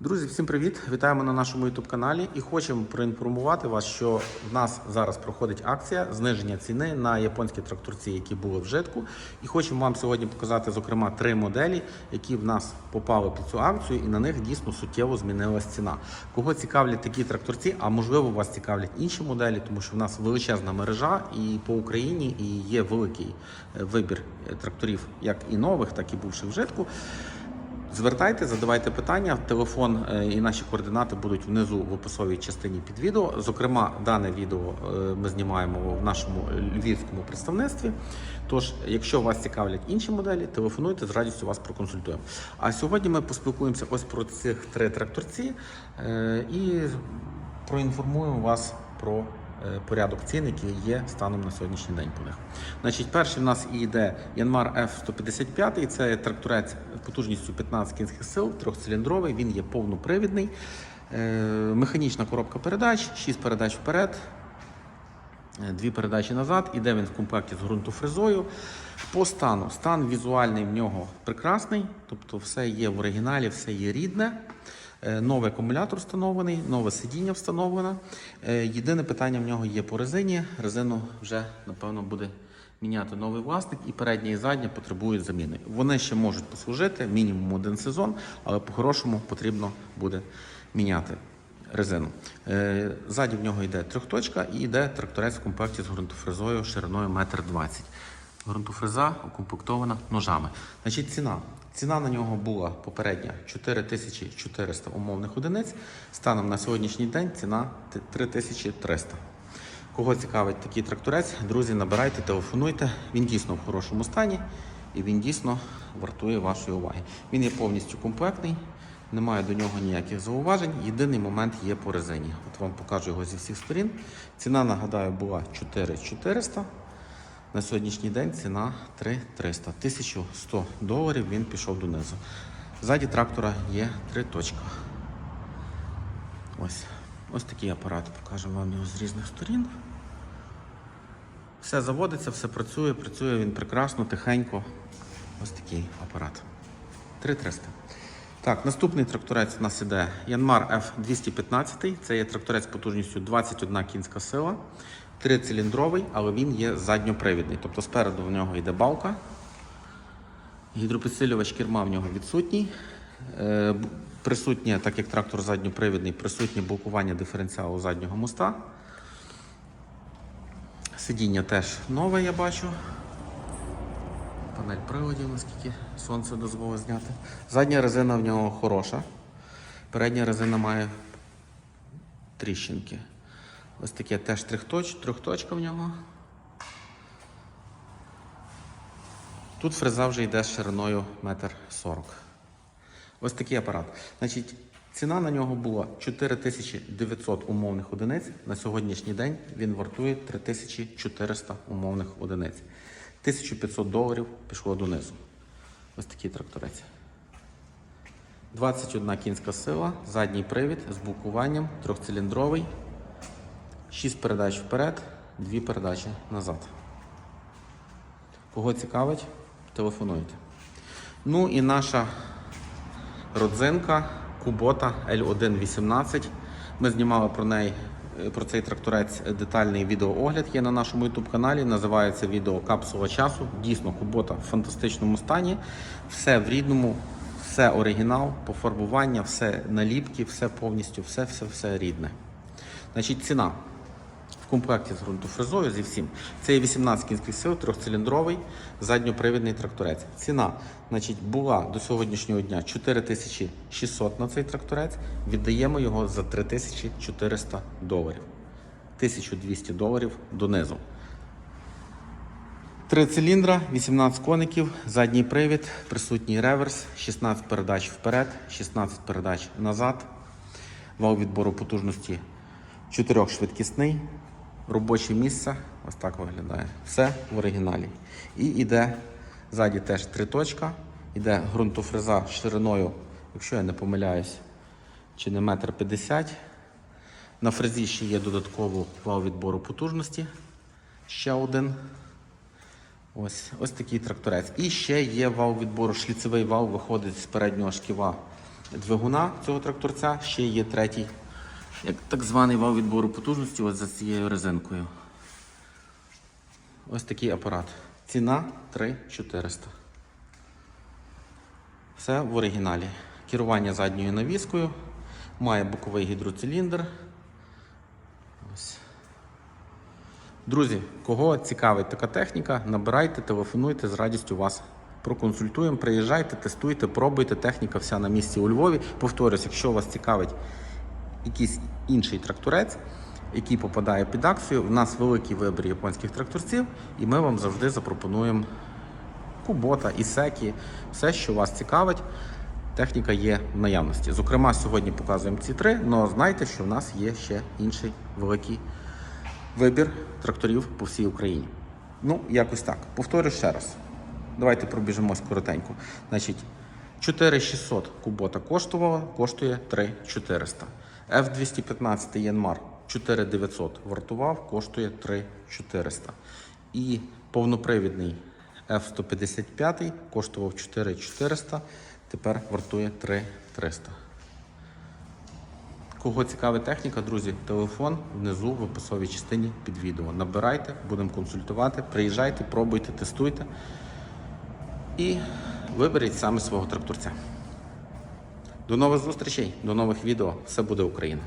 Друзі, всім привіт! Вітаємо на нашому youtube каналі і хочемо проінформувати вас, що в нас зараз проходить акція зниження ціни на японські тракторці, які були в житку. І хочемо вам сьогодні показати, зокрема, три моделі, які в нас попали під цю акцію, і на них дійсно суттєво змінилась ціна. Кого цікавлять такі тракторці, а можливо вас цікавлять інші моделі, тому що в нас величезна мережа і по Україні і є великий е, вибір е, тракторів, як і нових, так і бувших в житку. Звертайте, задавайте питання. Телефон е, і наші координати будуть внизу в описовій частині під відео. Зокрема, дане відео е, ми знімаємо в нашому львівському представництві. Тож, якщо вас цікавлять інші моделі, телефонуйте з радістю вас проконсультуємо. А сьогодні ми поспілкуємося ось про цих три тракторці е, і проінформуємо вас про порядок цін, який є станом на сьогоднішній день по них. Значить, перший в нас і йде Янмар F155, це тракторець потужністю 15 кінських сил, трьохциліндровий, він є повнопривідний. Е, Механічна коробка передач, 6 передач вперед, е, дві передачі назад. Іде він в комплекті з ґрунтофрезою. По стану, стан візуальний в нього прекрасний, тобто все є в оригіналі, все є рідне. Е, Новий акумулятор встановлений, нове сидіння встановлено. Е, Єдине питання в нього є по резині. Резину вже, напевно, буде міняти новий власник, і передня і задня потребують заміни. Вони ще можуть послужити мінімум один сезон, але по-хорошому потрібно буде міняти резину. Е, Ззаді в нього йде трьохточка і йде тракторець в комплекті з ґрунтофрезою шириною 1,20 м. Ґрунтофреза укомплектована ножами. Значить, ціна. Ціна на нього була попередня 4400 умовних одиниць. Станом на сьогоднішній день ціна 3300. Кого цікавить такий тракторець, друзі, набирайте, телефонуйте. Він дійсно в хорошому стані і він дійсно вартує вашої уваги. Він є повністю комплектний, немає до нього ніяких зауважень. Єдиний момент є по резині. От вам покажу його зі всіх сторін. Ціна, нагадаю, була 4400. На сьогоднішній день ціна 3300. 1100 доларів він пішов донизу. Ззаді трактора є три точка. Ось. Ось такий апарат. Покажемо вам його з різних сторін. Все заводиться, все працює, працює він прекрасно, тихенько. Ось такий апарат. 3300. Так, наступний тракторець у нас іде Янмар F215. Це є тракторець потужністю 21 кінська сила, трициліндровий, але він є задньопривідний. Тобто спереду в нього йде балка. Гідропідсилювач керма в нього відсутній. Е, Присутнє, так як трактор задньопривідний, присутнє блокування диференціалу заднього моста. Сидіння теж нове, я бачу. Панель приладів, наскільки сонце дозволить зняти. Задня резина в нього хороша. Передня резина має тріщинки. Ось таке теж трьохточ, трьохточка в нього. Тут фреза вже йде з шириною 1,40 м. Ось такий апарат. Значить, ціна на нього була 4900 умовних одиниць. На сьогоднішній день він вартує 3400 умовних одиниць. 1500 доларів пішло донизу. Ось такий тракторець. 21 кінська сила, задній привід з блокуванням, трьохциліндровий, 6 передач вперед, 2 передачі назад. Кого цікавить, телефонуйте. Ну і наша родзинка Кубота L118. Ми знімали про неї е, про цей тракторець детальний відеоогляд є на нашому YouTube каналі. Називається відео Капсула часу. Дійсно, Кубота в фантастичному стані. Все в рідному, все оригінал, пофарбування, все наліпки, все повністю, все, все, все рідне. Значить, ціна в комплекті з ґрунтофрезою зі всім. Це є 18 кінських сил, трьохциліндровий, задньопривідний тракторець. Ціна значить, була до сьогоднішнього дня 4600 на цей тракторець. Віддаємо його за 3400 доларів. 1200 доларів донизу. Три циліндра, 18 коників, задній привід, присутній реверс, 16 передач вперед, 16 передач назад. Вал відбору потужності чотирьохшвидкісний. Робоче місце, ось так виглядає. Все в оригіналі. І йде ззаді теж три точка. Іде ґрунтофреза шириною, якщо я не помиляюсь, чи не метр п'ятдесят. На фрезі ще є додатково вал відбору потужності. Ще один. Ось, ось такий тракторець. І ще є вал відбору, шліцевий вал виходить з переднього шківа двигуна цього тракторця. Ще є третій, як так званий вал відбору потужності ось за цією резинкою. Ось такий апарат. Ціна 3400. Все в оригіналі. Керування задньою навіскою. Має боковий гідроциліндр. Ось. Друзі, кого цікавить така техніка, набирайте, телефонуйте, з радістю вас проконсультуємо. Приїжджайте, тестуйте, пробуйте. Техніка вся на місці у Львові. Повторюсь, якщо вас цікавить якийсь інший тракторець, який попадає під акцію, у нас великий вибір японських тракторців, і ми вам завжди запропонуємо кубота, ісекі, все, що вас цікавить. Техніка є в наявності. Зокрема, сьогодні показуємо ці три, але знайте, що в нас є ще інший великий вибір тракторів по всій Україні. Ну, якось так. Повторю ще раз. Давайте пробіжимось коротенько. Значить, 4600 кубота коштувала, коштує 3400. F215 Янмар 4900 вартував, коштує 3400. І повнопривідний F155 коштував 4400, тепер вартує 3300. Кого цікавить техніка, друзі, телефон внизу в описовій частині під відео. Набирайте, будемо консультувати. Приїжджайте, пробуйте, тестуйте і виберіть саме свого тракторця. До нових зустрічей, до нових відео. Все буде Україна!